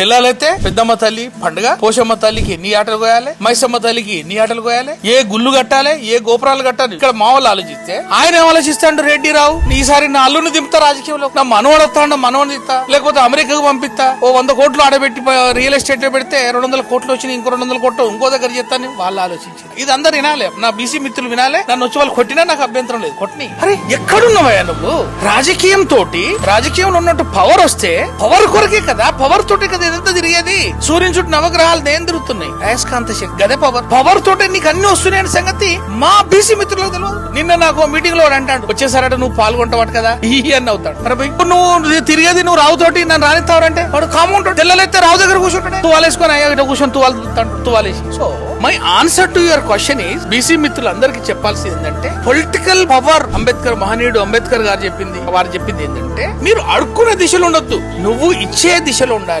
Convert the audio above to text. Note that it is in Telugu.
తెల్లాలైతే పెద్దమ్మ తల్లి పండుగ పోషమ్మ తల్లికి ఎన్ని ఆటలు కోయాలి మైసమ్మ తల్లికి ఎన్ని ఆటలు కోయాలి ఏ గుళ్ళు కట్టాలి ఏ గోపురాలు కట్టాలి? ఇక్కడ మా వాళ్ళు ఆలోచిస్తే ఆయన ఏం ఆలోచిస్తాడు రెడ్డి రావు ఈసారి నా అల్లుని దింపుతా రాజకీయంలో? నా మనవడతాడు మనవని దిస్తా లేకపోతే అమెరికాకు పంపిస్తా? ఓ వంద కోట్లు ఆడబెట్టి రియల్ ఎస్టేట్లో పెడితే రెండు వందల కోట్లు వచ్చినాయి ఇంకో రెండు వందల కోట్లు ఇంకో దగ్గర చేస్తాను వాళ్ళు ఆలోచించారు. ఇది అందరు వినాలి. నా బీసీ మిత్రులు వినాలి. నన్ను వచ్చి వాళ్ళు కొట్టినా నాకు అభ్యంతరం లేదు. కొట్టిని అరే ఎక్కడున్నావయ్యా నువ్వు? రాజకీయం తోటి రాజకీయంలో ఉన్నట్టు పవర్ వస్తే పవర్ కొరకే కదా. పవర్ తోటి కదా ఇదంతా తిరిగేది. సూర్యుని చుట్టూ నవగ్రహాలు దేని తిరుగుతున్నాయి. అయస్కాంత శక్తి. గదే పవర్ పవర్ తోటే నీకు అన్ని వస్తున్నాయని సంగతి మా బీసీ మిత్రులకు తెలియదు నిన్న నాకు మీటింగ్లో అంటాడు వచ్చేసారట నువ్వు పాల్గొంటావు కదా? ఈ అని అవుతాడు. ఇప్పుడు నువ్వు తిరిగేది నువ్వు రావుతోటి నన్ను రానిస్తావంటే వాడు కామౌంట్ తెల్లలైతే రావు దగ్గర కూర్చుంటాడు. తువాలేసుకొని అయ్యా ఇటు కూర్చొని తువాలు తువాలేసి so my answer to your question is BC మిత్రులందరికీ చెప్పాల్సింది ఏంటంటే పొలిటికల్ పవర్ అంబేద్కర్ మహనీయుడు అంబేద్కర్ గారు చెప్పింది వారు చెప్పింది ఏంటంటే మీరు అడుక్కునే దిశలో ఉండొద్దు. నువ్వు ఇచ్చే దిశలో ఉండాలి.